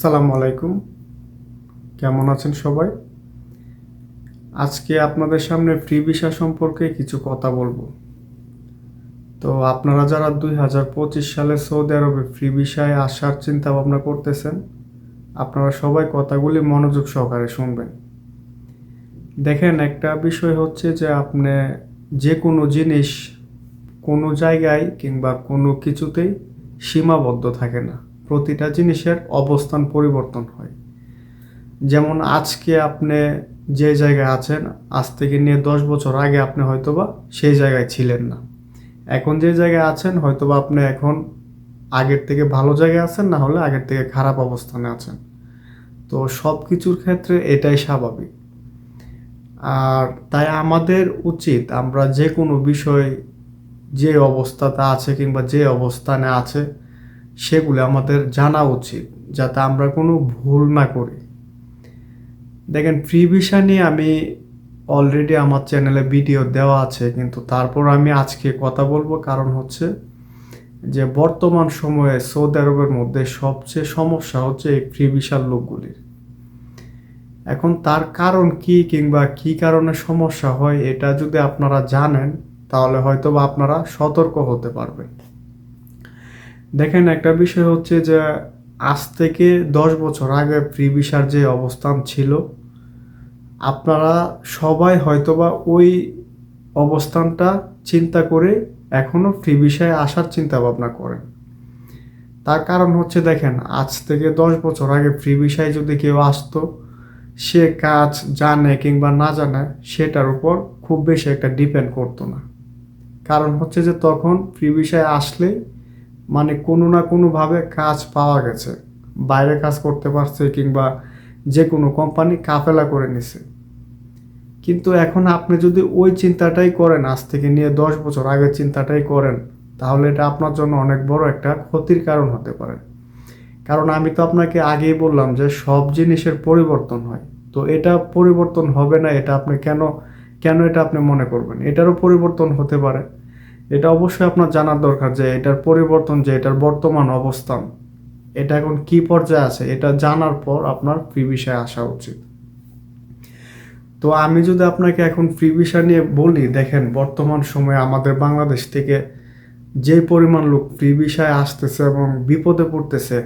আসসালামু আলাইকুম। কেমন আছেন সবাই? আজকে আপনাদের সামনে ফ্রি ভিসা সম্পর্কে কিছু কথা বলব। তো আপনারা যারা দুই হাজার পঁচিশ সালে সৌদি আরবে ফ্রি ভিসায় আসার চিন্তা ভাবনা করতেছেন, আপনারা সবাই কথাগুলি মনোযোগ সহকারে শুনবেন। দেখেন, একটা বিষয় হচ্ছে যে আপনি যে কোনো জিনিস কোনো জায়গায় কিংবা কোনো কিছুতেই সীমাবদ্ধ থাকে না। প্রতিটা জিনিসের অবস্থান পরিবর্তন হয়। যেমন আজকে আপনি যে জায়গায় আছেন, আজ থেকে নিয়ে দশ বছর আগে আপনি হয়তোবা সেই জায়গায় ছিলেন না। এখন যে জায়গায় আছেন, হয়তোবা আপনি এখন আগের থেকে ভালো জায়গায় আছেন, না হলে আগের থেকে খারাপ অবস্থানে আছেন। তো সব কিছুর ক্ষেত্রে এটাই স্বাভাবিক। আর তাই আমাদের উচিত আমরা যে কোনো বিষয় যে অবস্থাতে আছে কিংবা যে অবস্থানে আছে সেগুলো আমাদের জানা উচিত, যাতে আমরা কোনো ভুল না করি। দেখেন ফ্রি ভিসা নিয়ে আমি অলরেডি আমার চ্যানেলে ভিডিও দেওয়া আছে, কিন্তু তারপর আমি আজকে কথা বলব কারণ হচ্ছে যে বর্তমান সময়ে সৌদি আরবের মধ্যে সবচেয়ে সমস্যা হচ্ছে এই ফ্রি ভিসার লোকগুলির। এখন তার কারণ কি কিংবা কি কারণে সমস্যা হয়, এটা যদি আপনারা জানেন, তাহলে হয়তো বা আপনারা সতর্ক হতে পারবেন। দেখেন, একটা বিষয় হচ্ছে যে আজ থেকে দশ বছর আগে ফ্রি ভিসার যে অবস্থান ছিল, আপনারা সবাই হয়তোবা ওই অবস্থানটা চিন্তা করে এখনও ফ্রি ভিসায় আসার চিন্তা ভাবনা করেন। তার কারণ হচ্ছে, দেখেন, আজ থেকে দশ বছর আগে ফ্রি ভিসায় যদি কেউ আসতো, সে কাজ জানে কিংবা না জানে, সেটার উপর খুব বেশি একটা ডিপেন্ড করতো না। কারণ হচ্ছে যে তখন ফ্রি ভিসায় আসলে মানে কোনো না কোনোভাবে কাজ পাওয়া গেছে। বাইরে কাজ করতে পারছে কিংবা যে কোনো কোম্পানি কাফেলা করে নিছে। কিন্তু এখন আপনি যদি ওই চিন্তাটাই করেন, আজ থেকে নিয়ে দশ বছর আগে চিন্তাটাই করেন, তাহলে এটা আপনার জন্য অনেক বড় একটা ক্ষতির কারণ হতে পারে। কারণ আমি তো আপনাকে আগেই বললাম যে সব জিনিসের পরিবর্তন হয়। তো এটা পরিবর্তন হবে না, এটা আপনি কেন কেন এটা আপনি মনে করবেন? এটারও পরিবর্তন হতে পারে। এটা অবশ্যই আপনার জানার দরকার যে এটার পরিবর্তন যে এটার বর্তমান অবস্থান, এটা এখন কি পর্যায়ে আছে, এটা জানার পর আপনার ফ্রি বিষয়ে আসা উচিত। তো আমি যদি আপনাকে এখন ফ্রি ভিসা নিয়ে বলি, দেখেন বর্তমান সময়ে আমাদের বাংলাদেশ থেকে যে পরিমাণ লোক ফ্রি ভিসায় আসতেছে এবং বিপদে পড়তেছে,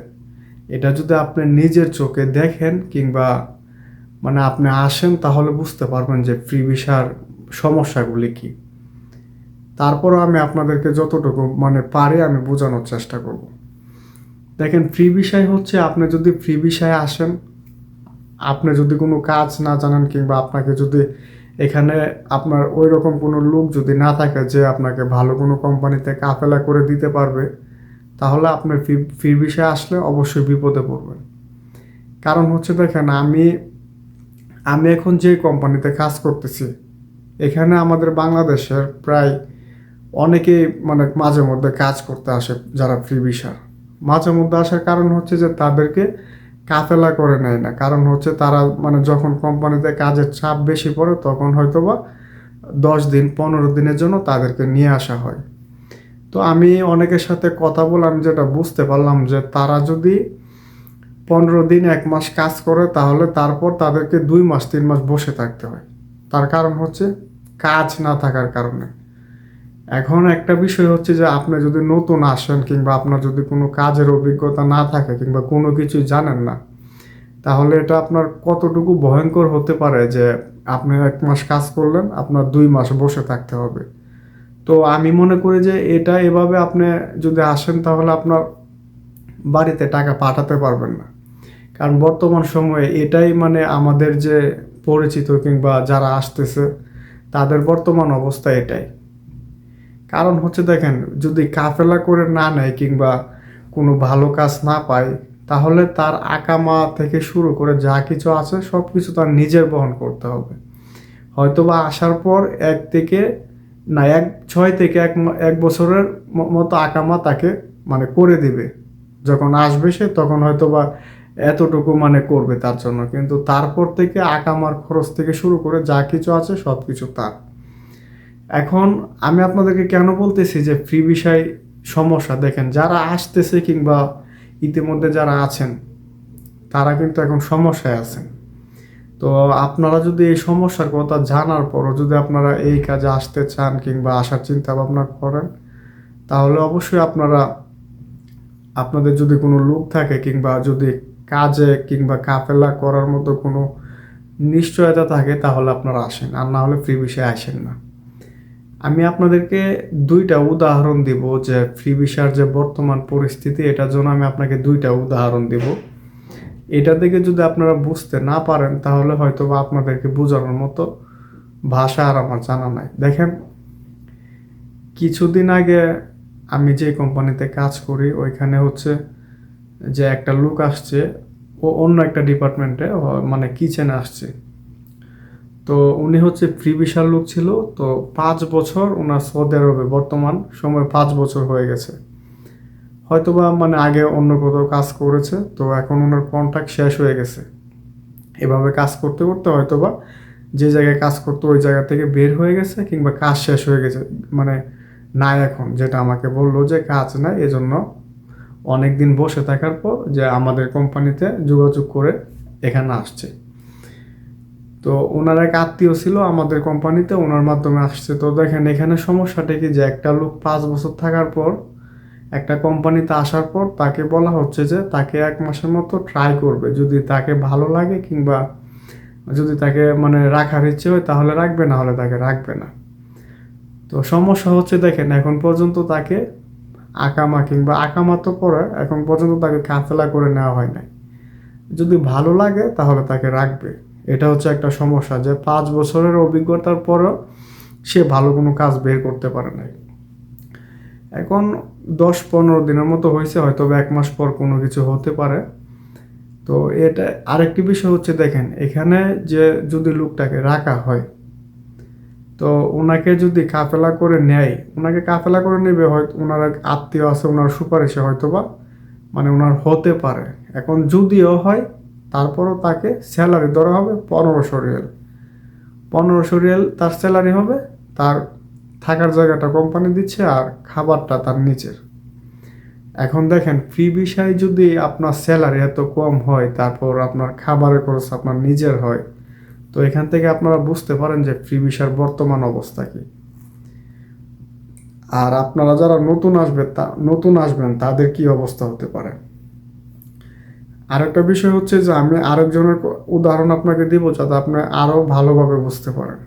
এটা যদি আপনি নিজের চোখে দেখেন কিংবা মানে আপনি আসেন তাহলে বুঝতে পারবেন যে ফ্রি ভিসার সমস্যাগুলি কী। তারপরও আমি আপনাদেরকে যতটুকু মানে পারি আমি বোঝানোর চেষ্টা করব। দেখেন ফ্রি বিষয় হচ্ছে আপনি যদি ফ্রি বিষয়ে আসেন, আপনি যদি কোনো কাজ না জানেন কিংবা আপনাকে যদি এখানে আপনার ওই রকম কোনো লোক যদি না থাকে যে আপনাকে ভালো কোনো কোম্পানিতে কাফেলা করে দিতে পারবে, তাহলে আপনি ফি ফ্রি বিষয়ে আসলে অবশ্যই বিপদে পড়বেন। কারণ হচ্ছে দেখেন, আমি আমি এখন যে কোম্পানিতে কাজ করতেছি, এখানে আমাদের বাংলাদেশের প্রায় অনেকেই মানে মাঝে মধ্যে কাজ করতে আসে যারা ফ্রি ভিসার মাঝে মধ্যে আসার কারণ হচ্ছে যে তাদেরকে কাফেলা করে নেয় না। কারণ হচ্ছে তারা মানে যখন কোম্পানিতে কাজের চাপ বেশি পড়ে তখন হয়তো বা দশ দিন, পনেরো দিনের জন্য তাদেরকে নিয়ে আসা হয়। তো আমি অনেকের সাথে কথা বলে আমি যেটা বুঝতে পারলাম যে তারা যদি পনেরো দিন, এক মাস কাজ করে তাহলে তারপর তাদেরকে দুই মাস, তিন মাস বসে থাকতে হয়। তার কারণ হচ্ছে কাজ না থাকার কারণে। এখন একটা বিষয় হচ্ছে যে আপনি যদি নতুন আসেন কিংবা আপনার যদি কোনো কাজের অভিজ্ঞতা না থাকে কিংবা কোনো কিছু জানেন না, তাহলে এটা আপনার কতটুকু ভয়ঙ্কর হতে পারে যে আপনি এক মাস কাজ করলেন, আপনার দুই মাস বসে থাকতে হবে। তো আমি মনে করি যে এটা এভাবে আপনি যদি আসেন, তাহলে আপনার বাড়িতে টাকা পাঠাতে পারবেন না। কারণ বর্তমান সময়ে এটাই মানে আমাদের যে পরিচিত কিংবা যারা আসতেছে, তাদের বর্তমান অবস্থা এটাই। কারণ হচ্ছে দেখেন, যদি কাফেলা করে না নেয় কিংবা কোনো ভালো কাজ না পায়, তাহলে তার আকামা থেকে শুরু করে যা কিছু আছে সব কিছু তার নিজের বহন করতে হবে। হয়তো বা আসার পর এক থেকে, না, এক, ছয় থেকে এক এক বছরের মতো আকামা তাকে মানে করে দিবে। যখন আসবে সে তখন হয়তো বা এতটুকু মানে করবে তার জন্য। কিন্তু তারপর থেকে আকামার খরচ থেকে শুরু করে যা কিছু আছে সব কিছু তার। এখন আমি আপনাদেরকে কেন বলতেছি যে ফ্রি বিষয় সমস্যা? দেখেন, যারা আসতেছে কিংবা ইতিমধ্যে যারা আছেন, তারা কিন্তু এখন সমস্যায় আছেন। তো আপনারা যদি এই সমস্যার কথা জানার পরও যদি আপনারা এই কাজে আসতে চান কিংবা আসার চিন্তা ভাবনা করেন, তাহলে অবশ্যই আপনারা, আপনাদের যদি কোনো লোক থাকে কিংবা যদি কাজে কিংবা কাফেলা করার মতো কোনো নিশ্চয়তা থাকে, তাহলে আপনারা আসেন। আর না হলে ফ্রি বিষয়ে আসেন না। আমি আপনাদেরকে দুইটা উদাহরণ দিব যে ফ্রি ভিসার যে বর্তমান পরিস্থিতি, এটার জন্য আমি আপনাকে দুইটা উদাহরণ দিব। এটা থেকে যদি আপনারা বুঝতে না পারেন, তাহলে হয়তো বা আপনাদেরকে বোঝানোর মতো ভাষা আর আমার জানা নাই। দেখেন, কিছুদিন আগে আমি যে কোম্পানিতে কাজ করি, ওইখানে হচ্ছে যে একটা লোক আসছে, ও অন্য একটা ডিপার্টমেন্টে মানে কিচেনে আসছে। তো উনি হচ্ছে ফ্রি বিশাল লোক ছিল। তো পাঁচ বছর ওনার সৌদি আরবে বর্তমান সময় পাঁচ বছর হয়ে গেছে। হয়তোবা মানে আগে অন্য কোথাও কাজ করেছে, তো এখন ওনার কন্ট্রাক্ট শেষ হয়ে গেছে। এভাবে কাজ করতে করতে হয়তোবা যে জায়গায় কাজ করতো ওই জায়গা থেকে বের হয়ে গেছে কিংবা কাজ শেষ হয়ে গেছে। মানে নাই এখন, যেটা আমাকে বলল যে কাজ নাই, এজন্য অনেক দিন বসে থাকার পর যে আমাদের কোম্পানিতে যোগাযোগ করে এখানে আসছে। তো ওনার এক আত্মীয় ছিল আমাদের কোম্পানিতে ওনার মাধ্যমে আসছে। তো দেখেন, এখানে সমস্যাটা কি যে একটা লোক পাঁচ বছর থাকার পর, একটা কোম্পানিতে আসার পর তাকে বলা হচ্ছে যে তাকে এক মাসের মতো ট্রাই করবে। যদি তাকে ভালো লাগে কিংবা যদি তাকে মানে রাখার ইচ্ছে হয়, তাহলে রাখবে, না হলে তাকে রাখবে না। তো সমস্যা হচ্ছে, দেখেন, এখন পর্যন্ত তাকে আকামা কিংবা আকামা তো পরে, এখন পর্যন্ত তাকে কাফেলা করে নেওয়া হয় নাই। যদি ভালো লাগে, তাহলে তাকে রাখবে। এটা হচ্ছে একটা সমস্যা যে পাঁচ বছরের অভিজ্ঞতার পরও সে ভালো কোনো কাজ বের করতে পারে নাই। এখন দশ পনেরো দিনের মতো হয়েছে, হয়তো এক মাস পর কোনো কিছু হতে পারে। তো এটা আরেকটি বিষয় হচ্ছে দেখেন, এখানে যে যদি লোকটাকে রাখা হয়, তো ওনাকে যদি কাফেলা করে নেয়, ওনাকে কাফেলা করে নেবে হয়তো ওনার আত্মীয় আছে, ওনার সুপারিশে হয়তো বা মানে ওনার হতে পারে। এখন যদিও হয় তারপরও তাকে স্যালারি ধরা হবে পনেরোশো রিয়েল। পনেরোশো রিয়েল তার স্যালারি হবে, তার থাকার জায়গাটা কোম্পানি দিচ্ছে আর খাবারটা তার নিচের। এখন দেখেন ফ্রি বিষয় যদি আপনার স্যালারি এত কম হয়, তারপর আপনার খাবারের খরচ আপনার নিজের হয়, তো এখান থেকে আপনারা বুঝতে পারেন যে ফ্রি বিষয়ের বর্তমান অবস্থা কি। আর আপনারা যারা নতুন আসবে তা, নতুন আসবেন, তাদের কি অবস্থা হতে পারে? আরেকটা বিষয় হচ্ছে যে আমি আরেকজনের উদাহরণ আপনাকে দিব যাতে আপনি আরও ভালোভাবে বুঝতে পারেন।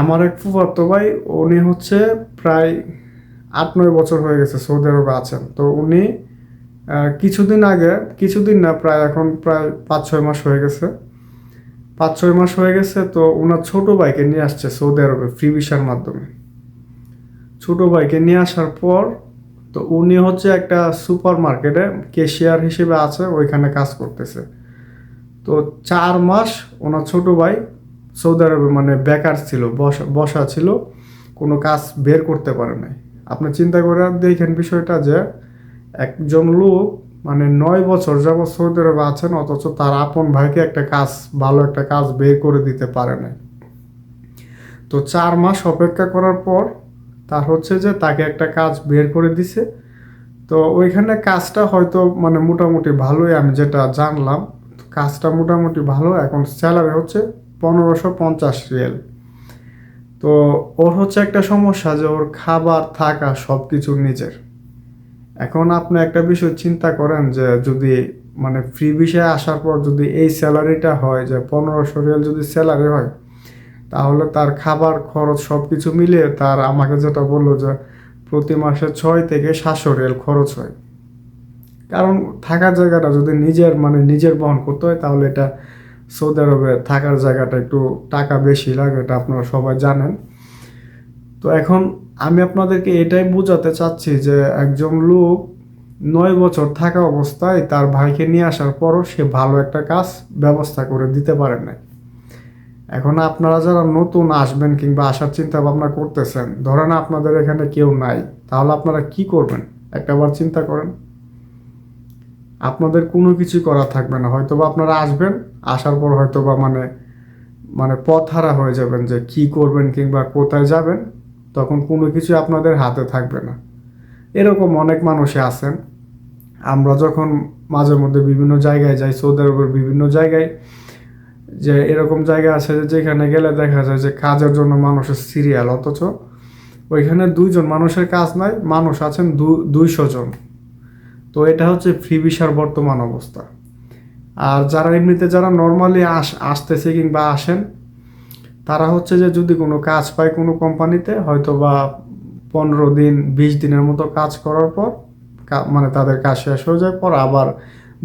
আমার এক ফুফাতো ভাই, উনি হচ্ছে প্রায় আট, নয় বছর হয়ে গেছে সৌদি আরবে আছেন। তো উনি কিছুদিন আগে, কিছুদিন না, প্রায় এখন প্রায় পাঁচ, ছয় মাস হয়ে গেছে। পাঁচ, ছয় মাস হয়ে গেছে তো ওনার ছোট ভাইকে নিয়ে আসছে সৌদি আরবে ফ্রি ভিসার মাধ্যমে। ছোট ভাইকে নিয়ে আসার পর তো উনি হচ্ছে একটা সুপার মার্কেটে কেশিয়ার হিসেবে আছে, ওইখানে কাজ করতেছে। তো চার মাস ওনার ছোট ভাই সৌদি আরবে মানে বেকার ছিল, বসা বসা ছিল, কোনো কাজ বের করতে পারে নাই। আপনি চিন্তা করে দেখেন বিষয়টা যে একজন লোক মানে নয় বছর যাবৎ সৌদি আরবে আছেন, অথচ তার আপন ভাইকে একটা কাজ, ভালো একটা কাজ বের করে দিতে পারে নাই। তো চার মাস অপেক্ষা করার পর তার হচ্ছে যে তাকে একটা কাজ বের করে দিছে। তো ওইখানে কাজটা হয়তো মানে মোটামুটি ভালোই আমি যেটা জানলাম কাজটা মোটামুটি ভালো। এখন স্যালারি হচ্ছে পনেরোশো পঞ্চাশ রিয়েল। তো ওর হচ্ছে একটা সমস্যা যে ওর খাবার থাকা সব কিছু নিজের। এখন আপনি একটা বিষয় চিন্তা করেন যে যদি মানে ফ্রি বিষয়ে আসার পর যদি এই স্যালারিটা হয় যে পনেরোশো রিয়াল যদি স্যালারি হয় তাহলে তার খাবার খরচ সব কিছু মিলিয়ে তার আমাকে যেটা বলল যে প্রতি মাসে ছয় থেকে সাতশো রেল খরচ হয়। কারণ থাকার জায়গাটা যদি নিজের মানে নিজের বহন করতে হয়, তাহলে এটা সৌদি আরবে থাকার জায়গাটা একটু টাকা বেশি লাগে, এটা আপনারা সবাই জানেন। তো এখন আমি আপনাদেরকে এটাই বোঝাতে চাচ্ছি যে একজন লোক নয় বছর থাকা অবস্থায় তার ভাইকে নিয়ে আসার পরও সে ভালো একটা কাজ, ব্যবস্থা করে দিতে পারেন নাই। এখন আপনারা যারা নতুন আসবেন কিংবা আসার চিন্তা ভাবনা করতেছেন, ধরেন আপনাদের এখানে কেউ নাই, তাহলে আপনারা কি করবেন? একটাবার চিন্তা করেন। আপনাদের কোনো কিছু করা থাকবে না। হয়তো বা আপনারা আসবেন, আসার পর হয়তো বা মানে মানে পথ হারা হয়ে যাবেন যে কি করবেন কিংবা কোথায় যাবেন, তখন কোনো কিছু আপনাদের হাতে থাকবে না। এরকম অনেক মানুষে আছেন। আমরা যখন মাঝে মধ্যে বিভিন্ন জায়গায় যাই, সৌদি আরবের বিভিন্ন জায়গায় যে এরকম জায়গা আছে যেখানে গেলে দেখা যায় যে কাজের জন্য মানুষের সিরিয়াল অথচ ওইখানে দুইজন মানুষের কাজ নাই, মানুষ আছেন দুইশো জন। তো এটা হচ্ছে ফ্রি ভিসার বর্তমান অবস্থা। আর যারা এমনিতে যারা নর্মালি আস, আসতেছে কিংবা আসেন, তারা হচ্ছে যে যদি কোনো কাজ পায় কোনো কোম্পানিতে হয়তো বা পনেরো দিন, বিশ দিনের মতো কাজ করার পর মানে তাদের কাজ শেষ হয়ে যায়, পর আবার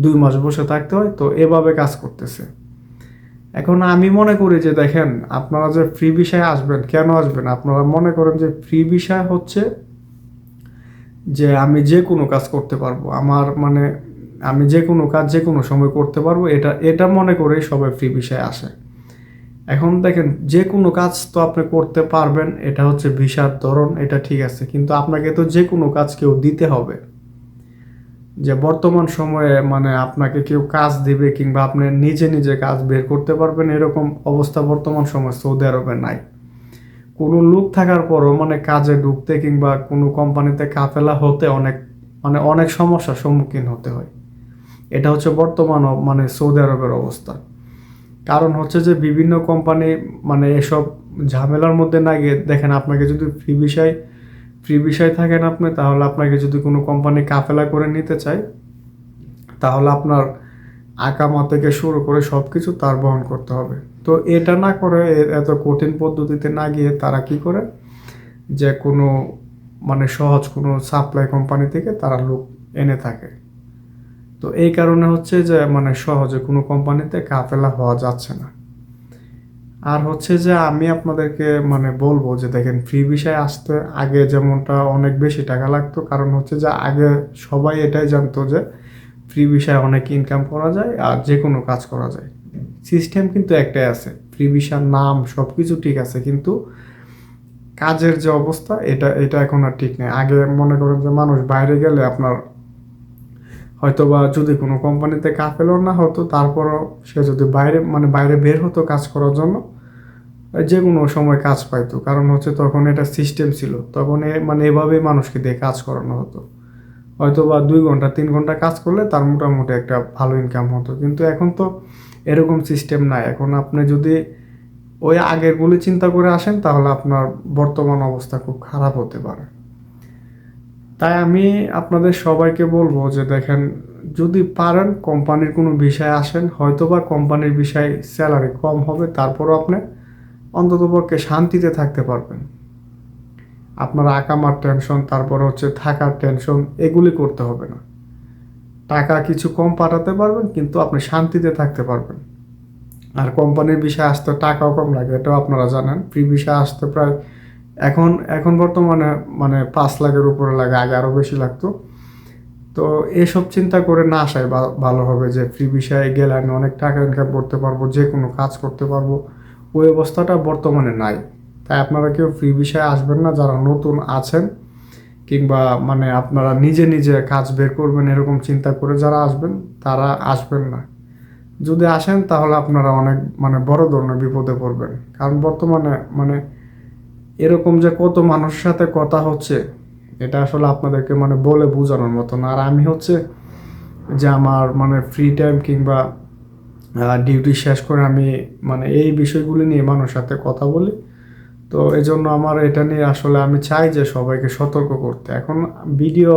দুই মাস বসে থাকতে হয়, তো এভাবে কাজ করতেছে। এখন আমি মনে করি যে দেখেন, আপনারা যে ফ্রি বিষয়ে আসবেন, কেন আসবেন? আপনারা মনে করেন যে ফ্রি বিষয় হচ্ছে যে আমি যে কোনো কাজ করতে পারব। আমার মানে আমি যে কোনো কাজ যে কোনো সময় করতে পারব। এটা এটা মনে করেই সবাই ফ্রি বিষয়ে আসে। এখন দেখেন, যে কোনো কাজ তো আপনি করতে পারবেন, এটা হচ্ছে ভিসার ধরন, এটা ঠিক আছে। কিন্তু আপনাকে তো যে কোনো কাজ কেউ দিতে হবে। যে বর্তমান সময়ে মানে আপনাকে কেউ কাজ দিবে কিংবা আপনি নিজে নিজে কাজ বের করতে পারবেন, এরকম অবস্থা বর্তমান সময় সৌদি আরবে নাই। কোনো লোক থাকার পরও মানে কাজে ঢুকতে কিংবা কোনো কোম্পানিতে কাফেলা হতে অনেক মানে অনেক সমস্যার সম্মুখীন হতে হয়। এটা হচ্ছে বর্তমান মানে সৌদি আরবের অবস্থা। কারণ হচ্ছে যে বিভিন্ন কোম্পানি মানে এসব ঝামেলার মধ্যে না গিয়ে, দেখেন আপনাকে যদি ফ্রি বিষয় ফ্রি বিষয় থাকেন আপনি, তাহলে আপনাকে যদি কোনো কোম্পানি কাফেলা করে নিতে চায় তাহলে আপনার আকামা থেকে শুরু করে সব কিছু তার বহন করতে হবে। তো এটা না করে এত কঠিন পদ্ধতিতে না গিয়ে তারা কি করে? যে কোনো মানে সহজ কোনো সাপ্লাই কোম্পানি থেকে তারা লোক এনে থাকে। তো এই কারণে হচ্ছে যে মানে সহজে কোনো কোম্পানিতে কাফেলা হওয়া যাচ্ছে না। আর হচ্ছে যে আমি আপনাদেরকে মানে বলব যে দেখেন ফ্রি বিষয় আসতে আগে যেমনটা অনেক বেশি টাকা লাগতো, কারণ হচ্ছে যে আগে সবাই এটাই জানতো যে ফ্রি বিষয়ে অনেক ইনকাম করা যায় আর যে কোনো কাজ করা যায়। সিস্টেম কিন্তু একটাই আছে ফ্রি ভিসার নাম সব কিছু ঠিক আছে, কিন্তু কাজের যে অবস্থা, এটা এটা এখন আর ঠিক নেই। আগে মনে করেন যে মানুষ বাইরে গেলে আপনার হয়তো বা যদি কোনো কোম্পানিতে কাফেলও না হতো, তারপরও সে যদি বাইরে মানে বাইরে বের হতো কাজ করার জন্য, যে কোনো সময় কাজ পাইতো। কারণ হচ্ছে তখন এটা সিস্টেম ছিল, তখন মানে এভাবেই মানুষকে দিয়ে কাজ করানো হতো। হয়তো বা দুই ঘণ্টা, তিন ঘণ্টা কাজ করলে তার মোটামুটি একটা ভালো ইনকাম হতো। কিন্তু এখন তো এরকম সিস্টেম নাই। এখন আপনি যদি ওই আগেরগুলি চিন্তা করে আসেন, তাহলে আপনার বর্তমান অবস্থা খুব খারাপ হতে পারে। তাই আমি আপনাদের সবাইকে বলব যে দেখেন, যদি পারেন কোম্পানির কোনো বিষয়ে আসেন হয়তো বা কোম্পানির বিষয়ে স্যালারি কম হবে, তারপরও আপনি অন্ততপক্ষে শান্তিতে থাকতে পারবেন। আপনার আকামার টেনশন তারপর হচ্ছে থাকার টেনশন এগুলি করতে হবে না। টাকা কিছু কম পাঠাতে পারবেন, কিন্তু আপনি শান্তিতে থাকতে পারবেন। আর কোম্পানির বিষয়ে আসতে টাকাও কম লাগে, এটাও আপনারা জানেন। ফ্রি বিষয়ে আসতে প্রায় এখন এখন বর্তমানে মানে পাঁচ লাখের উপরে লাগে, আগে আরও বেশি লাগতো। তো এসব চিন্তা করে না আসাই ভালো হবে যে ফ্রি বিষয়ে গেলে আমি অনেক টাকা ইনকাম করতে পারব, যে কোনো কাজ করতে পারব। ওই অবস্থাটা বর্তমানে নাই। তাই আপনারা কেউ ফ্রি বিষয়ে আসবেন না, যারা নতুন আছেন, কিংবা মানে আপনারা নিজে নিজে কাজ বের করবেন এরকম চিন্তা করে যারা আসবেন, তারা আসবেন না। যদি আসেন, তাহলে আপনারা অনেক মানে বড় ধরনের বিপদে পড়বেন। কারণ বর্তমানে মানে এরকম যে কত মানুষের সাথে কথা হচ্ছে, এটা আসলে আপনাদেরকে মানে বলে বোঝানোর মতো আর আমি হচ্ছে যে আমার মানে ফ্রি টাইম কিংবা ডিউটি শেষ করে আমি মানে এই বিষয়গুলি নিয়ে মানুষের সাথে কথা বলি। তো এই জন্য আমার এটা নিয়ে আসলে আমি চাই যে সবাইকে সতর্ক করতে। এখন ভিডিও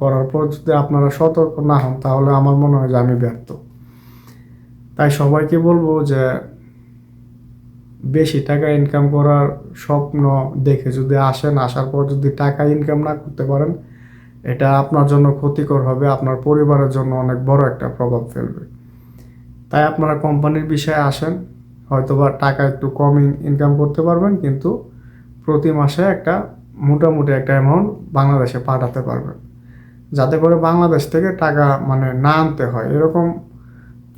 করার পর যদি আপনারা সতর্ক না হন, তাহলে আমার মনে হয় যে আমি ব্যর্থ। তাই সবাইকে বলব যে বেশি টাকা ইনকাম করার স্বপ্ন দেখে যদি আসেন, আসার পর যদি টাকা ইনকাম না করতে পারেন, এটা আপনার জন্য ক্ষতিকর হবে, আপনার পরিবারের জন্য অনেক বড় একটা প্রভাব ফেলবে। তাই আপনারা কোম্পানির বিষয়ে আসেন হয়তো বা টাকা একটু কম ইনকাম করতে পারবেন, কিন্তু প্রতি মাসে একটা মোটামুটি একটা অ্যামাউন্ট বাংলাদেশে পাঠাতে পারবেন। যাতে করে বাংলাদেশ থেকে টাকা মানে না আনতে হয়। এরকম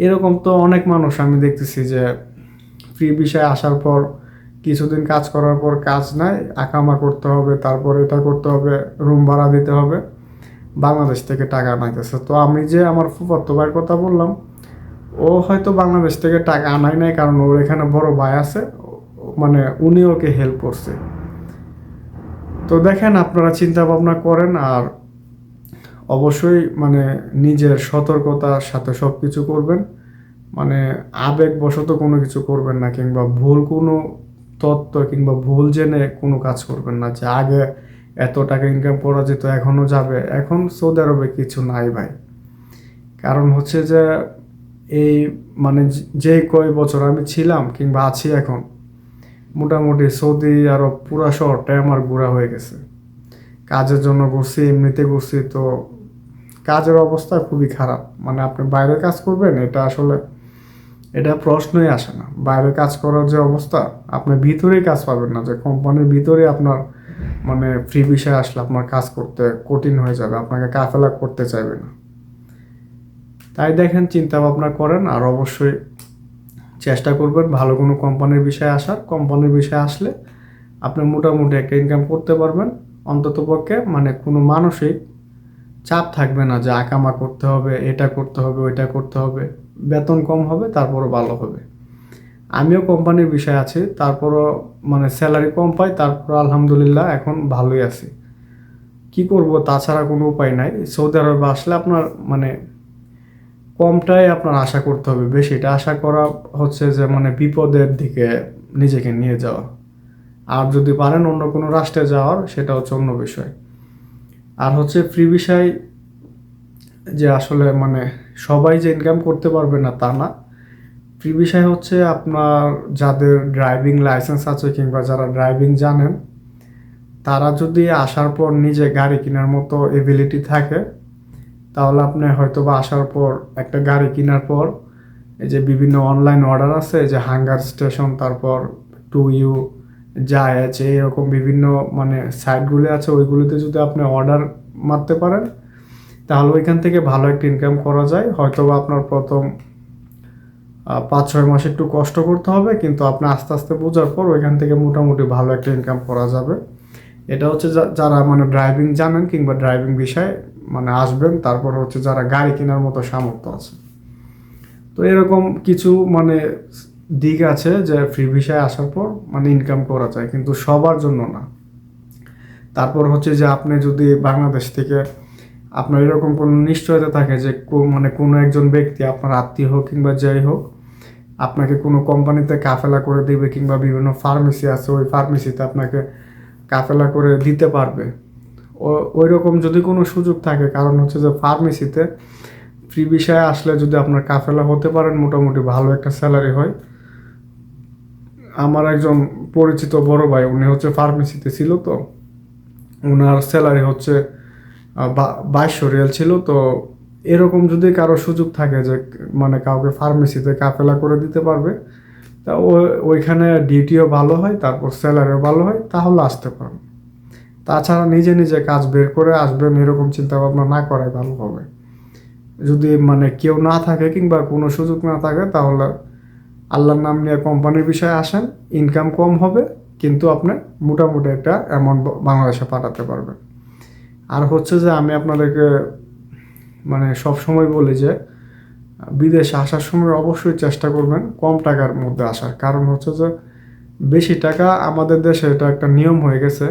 এরকম তো অনেক মানুষ আমি দেখতেছি যে ফ্রি বিষয়ে আসার পর, কিছুদিন কাজ করার পর কাজ নাই, আকামা করতে হবে, তারপর এটা করতে হবে, রুম ভাড়া দিতে হবে। বাংলাদেশ থেকে টাকা আনাইতেছে। তো আমি যে আমার ফুফাতো ভাইয়ের কথা বললাম, ও হয়তো বাংলাদেশ থেকে টাকা আনাই নাই, কারণ ওর এখানে বড় ভাই আছে মানে উনি ওকে হেল্প করছে। তো দেখেন আপনারা চিন্তা ভাবনা করেন, আর অবশ্যই মানে নিজের সতর্কতার সাথে সব কিছু করবেন। মানে আবেগবশত কোনো কিছু করবেন না কিংবা ভুল কোনো তত্ত্ব কিংবা ভুল জেনে কোনো কাজ করবেন না যে আগে এত টাকা ইনকাম করা যেত, এখনও যাবে। এখন সৌদি আরবে কিছু নাই ভাই। কারণ হচ্ছে যে এই মানে যে- কয় বছর আমি ছিলাম কিংবা আছি এখন, মোটামুটি সৌদি আরব পুরা শহরটাই আমার ঘোরা হয়ে গেছে। কাজের জন্য ঘুরছি, এমনিতে ঘুরছি, তো কাজের অবস্থা খুবই খারাপ। মানে আপনি বাইরে কাজ করবেন, এটা আসলে এটা প্রশ্নই আসে না। বাইরে কাজ করার যে অবস্থা, আপনি ভিতরেই কাজ পাবেন না। যে কোম্পানির ভিতরে আপনার মানে ফ্রি বিষয় আসলে আপনার কাজ করতে কঠিন হয়ে যাবে, আপনাকে কাফেলা করতে চাইবে না। তাই দেখেন চিন্তা ভাবনা করেন আর অবশ্যই চেষ্টা করবেন ভালো কোনো কোম্পানির বিষয়ে আসার। কোম্পানির বিষয়ে আসলে আপনি মোটামুটি একটা ইনকাম করতে পারবেন। অন্তত পক্ষে মানে কোনো মানসিক চাপ থাকবে না যে আকামা করতে হবে, এটা করতে হবে, ওইটা করতে হবে। বেতন কম হবে, তারপরও ভালো হবে। আমিও কোম্পানির বিষয় আছি, তারপরও মানে স্যালারি কম পাই তারপর আলহামদুলিল্লাহ এখন ভালোই আছি। কি করব, তাছাড়া কোনো উপায় নাই। সৌদি আরবে আসলে আপনার মানে কমটাই আপনার আশা করতে হবে বেশিটা আশা করা হচ্ছে যে মানে বিপদের দিকে নিজেকে নিয়ে যাওয়া। আর যদি পারেন অন্য কোনো রাষ্ট্রে যাওয়ার, সেটা হচ্ছে অন্য বিষয়। আর হচ্ছে ফ্রি বিষয় যে আসলে মানে সবাই যে ইনকাম করতে পারবে না, তা না। ফ্রি বিষয় হচ্ছে আপনার যাদের ড্রাইভিং লাইসেন্স আছে কিংবা যারা ড্রাইভিং জানেন, তারা যদি আসার পর নিজে গাড়ি কেনার মতো এবিলিটি থাকে, তাহলে আপনি হয়তো বা আসার পর একটা গাড়ি কেনার পর এই যে বিভিন্ন অনলাইন অর্ডার আছে, যে হাঙ্গার স্টেশন তারপর টু ইউ আছে, এরকম বিভিন্ন মানে সাইটগুলি আছে, ওইগুলিতে যদি আপনি অর্ডার মারতে পারেন তাহলে ওইখান থেকে ভালো একটা ইনকাম করা যায়। হয়তো বা আপনার প্রথম পাঁচ ছয় মাস একটু কষ্ট করতে হবে, কিন্তু আপনি আস্তে আস্তে বোঝার পর ওইখান থেকে মোটামুটি ভালো একটা ইনকাম করা যাবে। এটা হচ্ছে যারা মানে ড্রাইভিং জানেন কিংবা ড্রাইভিং বিষয়ে মানে আসবেন, তারপর হচ্ছে যারা গাড়ি কেনার মতো সামর্থ্য আছে। তো এরকম কিছু মানে দিক আছে যে ফ্রি ভিসায় আসার পর মানে ইনকাম করা যায়, কিন্তু সবার জন্য না। তারপর হচ্ছে যে আপনি যদি বাংলাদেশ থেকে আপনার এরকম কোনো নিশ্চয়তা থাকে যে মানে কোনো একজন ব্যক্তি আপনার আত্মীয় হোক কিংবা যাই হোক, আপনাকে কোনো কোম্পানিতে কাফেলা করে দেবে কিংবা বিভিন্ন ফার্মেসি আছে, ওই ফার্মেসিতে আপনাকে কাফেলা করে দিতে পারবে। ওই রকম যদি কোনো সুযোগ থাকে, কারণ হচ্ছে যে ফার্মেসিতে ফ্রি বিষয়ে আসলে যদি আপনার কাফেলা হতে পারেন, মোটামুটি ভালো একটা স্যালারি হয়। আমার একজন পরিচিত বড় ভাই, উনি হচ্ছে ফার্মেসিতে ছিল তো ওনার স্যালারি হচ্ছে বাইশশো রিয়াল ছিল, তো এরকম যদি কারও সুযোগ থাকে যে মানে কাউকে ফার্মেসিতে কাফেলা করে দিতে পারবে, তা ওইখানে ডিউটিও ভালো হয়, তারপর স্যালারিও ভালো হয়, তাহলে আসতে পারেন তাছাড়া নিজে নিজে কাজ বের করে আসবেন, এরকম চিন্তা ভাবনা না করাই ভালো হবে। যদি মানে কেউ না থাকে কিংবা কোনো সুযোগ না থাকে, তাহলে আল্লাহর নাম নিয়ে কোম্পানির বিষয়ে আসেন ইনকাম কম হবে, কিন্তু আপনি মোটামুটি একটা অ্যামাউন্ট বাংলাদেশে পাঠাতে পারবেন। আর হচ্ছে যে আমি আপনাদেরকে মানে সব সময় বলি যে, বিদেশে আসার সময় অবশ্যই চেষ্টা করবেন কম টাকার মধ্যে আসার। কারণ হচ্ছে যে, বেশি টাকা আমাদের দেশে এটা একটা নিয়ম হয়ে গেছে।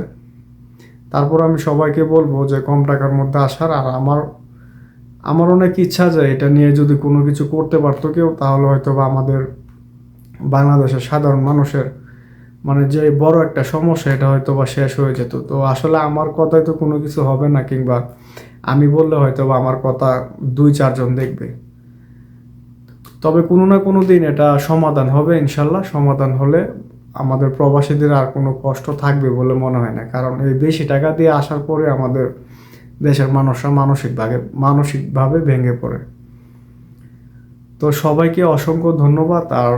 তারপর আমি সবাইকে বলব যে, কম টাকার মধ্যে আসার। আর আমার আমার অনেক ইচ্ছা যে এটা নিয়ে যদি কোনো কিছু করতে পারতো কেউ, তাহলে হয়তো বা আমাদের বাংলাদেশের সাধারণ মানুষের মানে যে বড় একটা সমস্যা, এটা হয়তো বা শেষ হয়ে যেত। তো আসলে আমার কথায় তো কোনো কিছু হবে না, কিংবা আমি বললে হয়তো বা আমার কথা দুই চারজন দেখবে। তবে কোনো না কোনো দিন এটা সমাধান হবে ইনশাল্লাহ। সমাধান হলে আমাদের প্রবাসীদের আর কোনো কষ্ট থাকবে বলে মনে হয় না। কারণ এই বেশি টাকা দিয়ে আসার পরে আমাদের দেশের মানুষরা মানসিকভাবে মানসিকভাবে ভেঙে পড়ে। তো সবাইকে অসংখ্য ধন্যবাদ। আর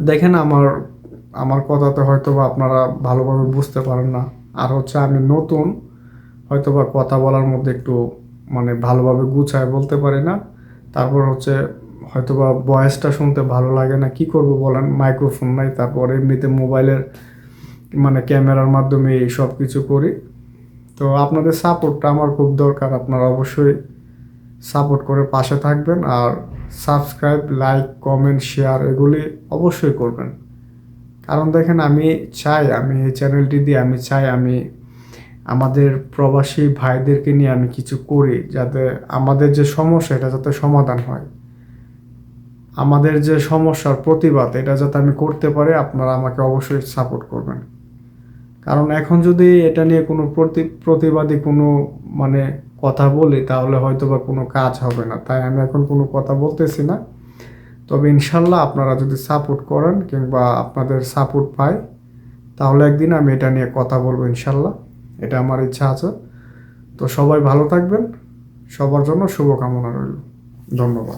দেখেন আমার আমার কথাতে হয়তো বা আপনারা ভালোভাবে বুঝতে পারেন না। আর হচ্ছে আমি নতুন হয়তো বা কথা বলার মধ্যে একটু মানে ভালোভাবে গুছায় বলতে পারি না। তারপর হচ্ছে হয়তো বা শুনতে ভালো লাগে না, কি করব বলেন? মাইক্রোফোন নাই, তারপর এমনিতে মোবাইলের মানে ক্যামেরার মাধ্যমে এই সব কিছু করি। তো আপনাদের সাপোর্টটা আমার খুব দরকার, আপনারা অবশ্যই সাপোর্ট করে পাশে থাকবেন। আর সাবস্ক্রাইব, লাইক, কমেন্ট, শেয়ার এগুলি অবশ্যই করবেন। কারণ দেখেন আমি চাই, আমি এই চ্যানেলটি দিয়ে আমি চাই, আমি আমাদের প্রবাসী ভাইদেরকে নিয়ে আমি কিছু করি যাতে আমাদের যে সমস্যা, এটা যাতে সমাধান হয়। আমাদের যে সমস্যার প্রতিবাদ, এটা যাতে আমি করতে পারি, আপনারা আমাকে অবশ্যই সাপোর্ট করবেন। কারণ এখন যদি এটা নিয়ে কোনো প্রতি, প্রতিবাদী কোনো মানে কথা বলি, তাহলে হয়তো বা কোনো কাজ হবে না। তাই আমি এখন কোনো কথা বলতেছি না। তবে ইনশাল্লাহ আপনারা যদি সাপোর্ট করেন কিংবা আপনাদের সাপোর্ট পাই তাহলে একদিন আমি এটা নিয়ে কথা বলব ইনশাল্লাহ। এটা আমার ইচ্ছা আছে। তো সবাই ভালো থাকবেন। সবার জন্য শুভকামনা রইল। ধন্যবাদ।